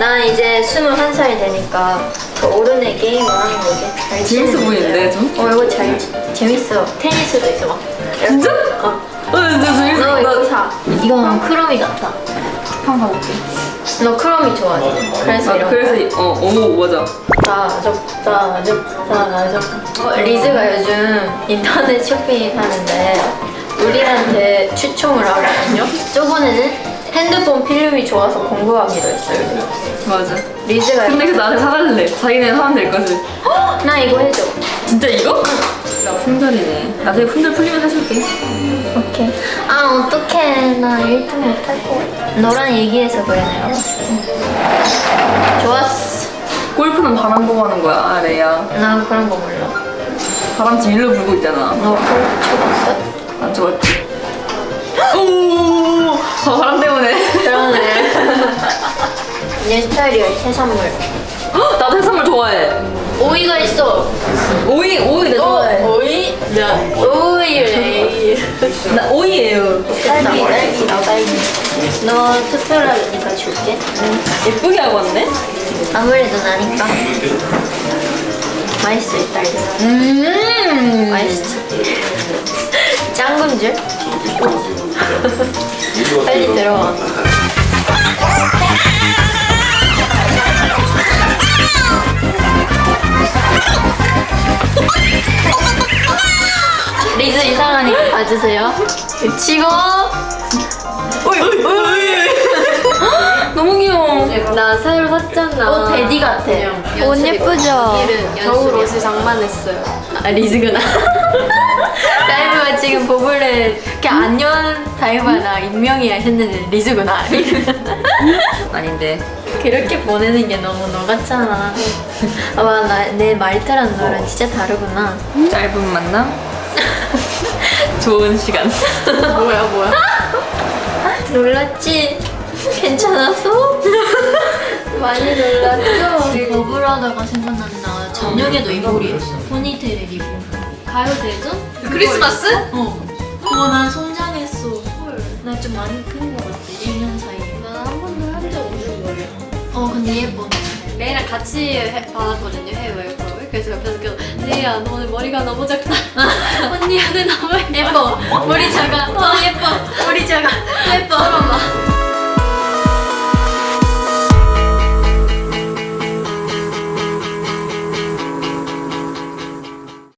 난 이제 21살이 되니까 더 어른의 게임을 하는 거지. 잘 재밌어 치는 보이는데. 좀? 어, 이거 잘, 재밌어. 테니스도 있어, 막. 진짜? 어. 어, 진짜 재밌어. 너 이거 나 사. 이건 크롬이 같아. 한번 가볼게. 너 크롬이 좋아하지? 그래서 아, 이런 그래서, 거. 이- 어, 오, 맞아. 짜적, 짜적, 짜적. 어, 리즈가 요즘 인터넷 쇼핑 하는데 우리한테 추첨을 하거든요. 저번에는 핸드폰 필름이 좋아서 공부하기로 했어요. 맞아. 리즈가 근데 그 나한테 사달래. 자기네 사면 될 것을. 나 이거 해줘. 진짜 이거? 나 품절이네. 나중에 품절 풀리면 사줄게. 오케이. 아 어떡해. 나 1등 못할 거 같아. 너랑 얘기해서 그래 내가. 좋았어. 골프는 바람 보고 하는 거야, 아래야. 나 그런 거 몰라. 바람 지금 일로 불고 있잖아. 너 골프 쳐봤어? 안 좋았지? 오, 아, 바람 때문에. 그러네. 내 스타일이야 해산물. 헉, 나도 해산물 좋아해. 오이가 있어. 오이, 오이 내 좋아해. 오이? 나 오이래. 나 오이예요. 딸기, 딸기, 나 딸기. 너 투표를 하니까 줄게. 예쁘게 하고 왔네? 아무래도 나니까. 맛있어, 이 딸기. 음. 맛있지? 짱군 줄? 빨리 들어와. 리즈 이상하니까 봐주세요. 치고 너무 귀여워. 나 새로 샀잖아. 옷 베디 같아. 옷 예쁘죠? 겨울 옷을 장만했어요. 아 리즈구나. 다이브가 지금 보블레 이렇게 안녕 다이브나 익명이야 했는데 리즈구나. 아닌데. 그렇게 보내는 게 너무 너 같잖아. 아마 나 내 말투랑 너랑 진짜 다르구나. 짧은 만남? 좋은 시간. 뭐야 뭐야? 놀랐지? 괜찮았어? 많이 놀랐죠? 버블하다가 생각난다. 저녁에도 이 머리였어. 포니테일 입고. 가요제죠? 크리스마스? 어. 어, 난 성장했어. 나 좀 많이 큰것 같아. 1년 사이에. 난한 번도 한 적 없는 거예요. 어, 근데 예뻐. 레이랑 같이 해, 받았거든요, 해외. 그래서 옆에서 계속 레이야, 너 오늘 머리가 너무 작다. 언니, 오늘 너무 예뻐. 머리 작아. 어, 예뻐. 머리.